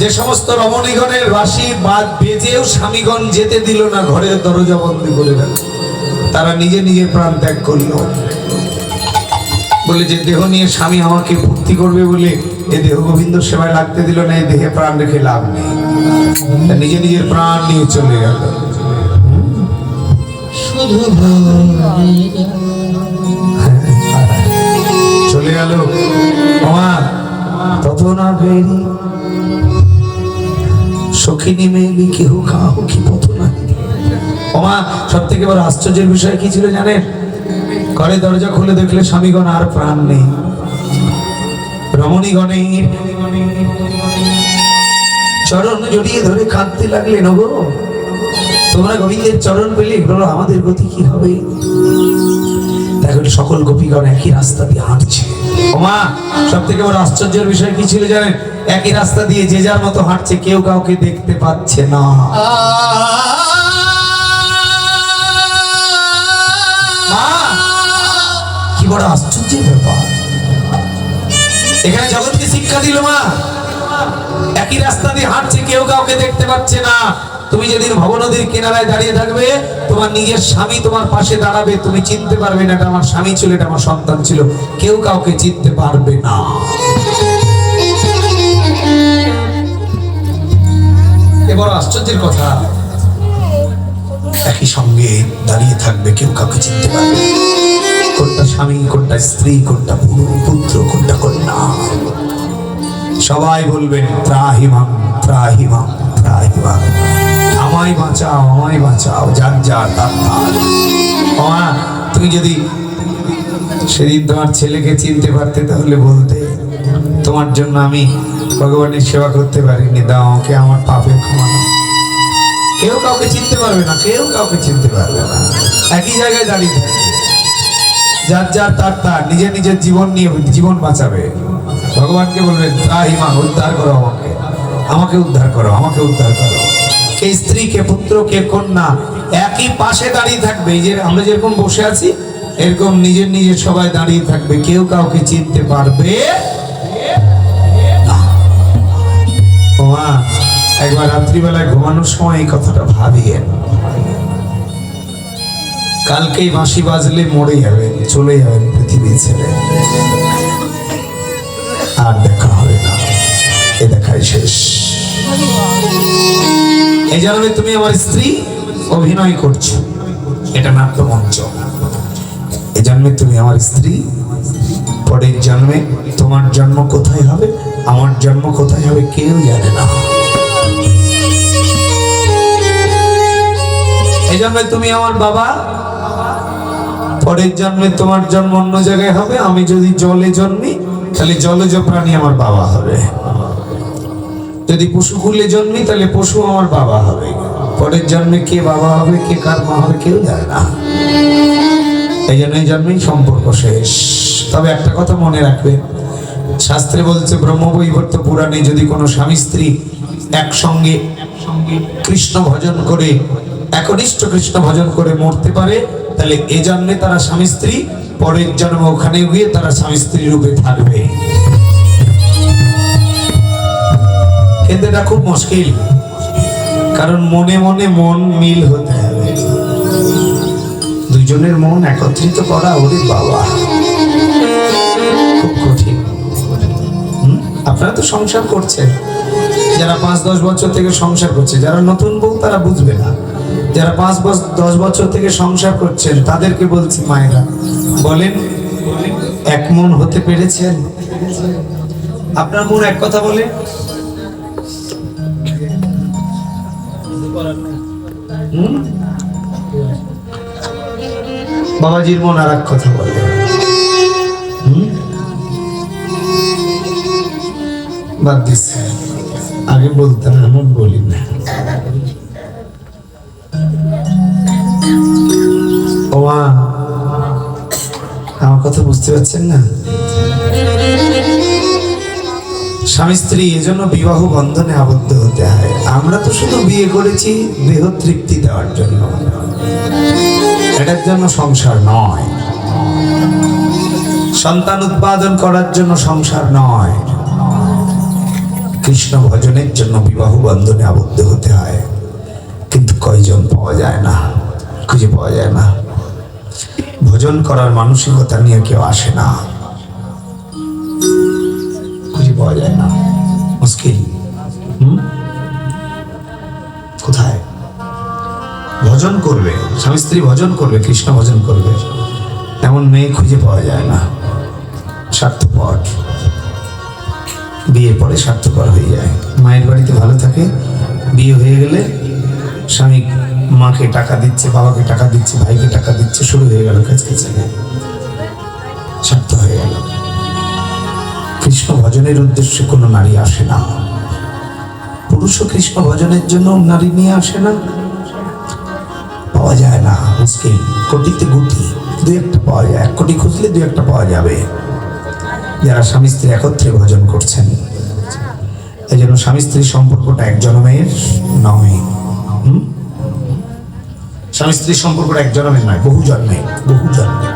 যে সমস্ত রমণীগণের বাসি বাদ বেজেও স্বামীগণ যেতে দিল না ঘরের দরজা বন্ধ করে রাখল তারা নিজে নিজে প্রাণ ত্যাগ করল। বলে যে দেহ নিয়ে স্বামী আমাকে ভর্তি করবে বলে এ দেহ গোবিন্দ সেবায় লাগতে দিল না এই দেহে প্রাণ রেখে লাভ নেই। নিজে নিজের প্রাণ নিয়ে চলে গেল। শুধু চলে গেল। তত না বড় আশ্চর্যের বিষয় কি ছিল জানেন? ঘরে দরজা খুলে দেখলে স্বামীগণ আর প্রাণ নেই। রমণীগণের চরণ জড়িয়ে ধরে কাঁদতে লাগলেন গো তোমরা গোবিন্দের চরণ পেলে বলো আমাদের গতি কি হবে? দেখো, সকল গোপীগণ একই রাস্তা দিয়ে হাঁটছে। ওমা সব থেকে বড় আশ্চর্যের বিষয় কি ছিল জানেন? একই রাস্তা দিয়ে যে যার মতো হাঁটছে, কেউ কাউকে দেখতে পাচ্ছে না। কি বড় আশ্চর্যের ব্যাপার। এখানে জগৎকে শিক্ষা দিল মা। একই রাস্তা দিয়ে হাঁটছে, কেউ কাউকে দেখতে পাচ্ছে না। তুমি যেদিন ভব নদীর কিনারায় দাঁড়িয়ে থাকবে, তোমার নিজের স্বামী তোমার পাশে দাঁড়াবে, তুমি চিনতে পারবে না এটা আমার স্বামী ছিল, এটা আমার সন্তান ছিল। কেউ কাউকে চিনতে পারবে না। এ বড় আশ্চর্যের কথা। একই সঙ্গে দাঁড়িয়ে থাকবে, কেউ কাউকে চিনতে পারবে কোনটা স্বামী, কোনটা স্ত্রী, কোনটা পুত্র, কোনটা কন্যা। সবাই বলবেন, ত্রাহিমাম ত্রাহিমাম ত্রাহিমাম। আমায় বাঁচাও আমায় বাঁচাও। যার যার তার তার মা, তুমি যদি সেদিন তোমার ছেলেকে চিনতে পারতে তাহলে বলতে, তোমার জন্য আমি ভগবানের সেবা করতে পারিনি, দাও আমাকে আমার পাপের ক্ষমা কেউ কাউকে চিনতে পারবে না, কেউ কাউকে চিনতে পারবে না। একই জায়গায় দাঁড়িয়ে থাকবে। যার যার, তার তার, নিজের নিজের জীবন নিয়ে জীবন বাঁচাবে। ভগবানকে বলবেন ত্রাহিমা, উদ্ধার করো আমাকে। আমাকে উদ্ধার করো, আমাকে উদ্ধার করো। কে স্ত্রী কে পুত্র কে কন্যা একই পাশে দাঁড়িয়ে থাকবে। যে আমরা যেরকম বসে আছি, এরকম নিজের নিজের সবাই দাঁড়িয়ে থাকবে। কেউ কাউকে চিনতে পারবে? একবার রাত্রিবেলায় ঘুমানোর সময় এই কথাটা ভাবিয়েন কালকেই বাঁশি বাজলে মরে যাবেন, চলে যাবেন পৃথিবী ছেড়ে আর দেখা হবে না। এ দেখাই শেষ। এই তুমি আমার স্ত্রী অভিনয় করছ। এটা নাট্যমঞ্চ। এই জন্মে তুমি আমার স্ত্রী, পরের জন্মে তোমার জন্ম কোথায় হবে, আমার জন্ম কোথায় হবে কেউ জানে না। এই তুমি আমার বাবা, পরের জন্মে তোমার জন্ম অন্য জায়গায় হবে, আমি যদি জলে জন্মি, তাহলে জলজ প্রাণী আমার বাবা হবে। যদি পশুকুলে জন্মি, তাহলে পশু আমার বাবা হবে। পরের জন্মে কে বাবা হবে, কে কার মা হবে, কেউ জানে না। এই জন্য এই জন্মেই সম্পর্ক শেষ। তবে একটা কথা মনে রাখবে। শাস্ত্রে বলছে, ব্রহ্মবৈবর্ত পুরাণে যদি কোনো স্বামী স্ত্রী একসঙ্গে কৃষ্ণ ভজন করে, একনিষ্ঠ কৃষ্ণ ভজন করে মরতে পারে, তাহলে এ জন্মে তারা স্বামী স্ত্রী, পরের জন্ম ওখানে গিয়ে তারা স্বামী স্ত্রী রূপে থাকবে। এটা খুব মুশকিল। কারণ মনে মনে মন মিল হতে হবে। দুজনের মন একত্রিত করা ওরে বাবা। আপনারা তো সংসার করছেন। যারা পাঁচ, দশ বছর থেকে সংসার করছে, যারা নতুন বউ তারা বুঝবে না। যারা পাঁচ বছর দশ বছর থেকে সংসার করছেন, তাদেরকে বলছি মায়েরা, বলেন, এক মন হতে পেরেছেন? আপনার মন এক কথা বলে? বাবাজির মন আর এক কথা বলে। বাদ দিছে। আগে বলতাম, এমন বলি না। আমার কথা বুঝতে পারছেন না? স্বামী স্ত্রী এজন্য বিবাহ বন্ধনে আবদ্ধ হতে হয়। আমরা তো শুধু বিয়ে করেছি, দেহ তৃপ্তি দেওয়ার জন্য। এটার জন্য সংসার নয়। সন্তান উৎপাদন করার জন্য সংসার নয়। কৃষ্ণ ভজনের জন্য বিবাহ বন্ধনে আবদ্ধ হতে হয়। কিন্তু কয়জন পাওয়া যায় না? খুঁজে পাওয়া যায় না। ভোজন করার মানসিকতা নিয়ে কেউ আসে না। পাওয়া যায় না। মুশকিল কোথায়? ভজন করবে, স্বামী স্ত্রী ভজন করবে, কৃষ্ণ ভজন করবে। এমন মেয়ে খুঁজে পাওয়া যায় না। স্বার্থপর। বিয়ে পরে স্বার্থপর হয়ে যায়। মায়ের বাড়িতে ভালো থাকে, বিয়ে হয়ে গেলে স্বামী মাকে টাকা দিচ্ছে, বাবাকে টাকা দিচ্ছে, ভাইকে টাকা দিচ্ছে, শুরু হয়ে গেল কাছে কাছে স্বার্থ হয়ে গেল। কৃষ্ণ ভজনের উদ্দেশ্যে কোনো নারী আসে না। পুরুষও কৃষ্ণ ভজনের জন্য নারী নিয়ে আসে না। পাওয়া যায় না মুশকিল কোটিতে গুটি দু একটা পাওয়া যায়। এক কোটি খুঁজলে দু একটা পাওয়া যাবে। যারা স্বামী স্ত্রী একত্রে ভজন করছেন, এই জন্য স্বামী স্ত্রীর সম্পর্কটা এক জনমের নয়? স্বামী স্ত্রীর সম্পর্কটা এক জনমের নয়, বহু জন্মে বহু জন্মে।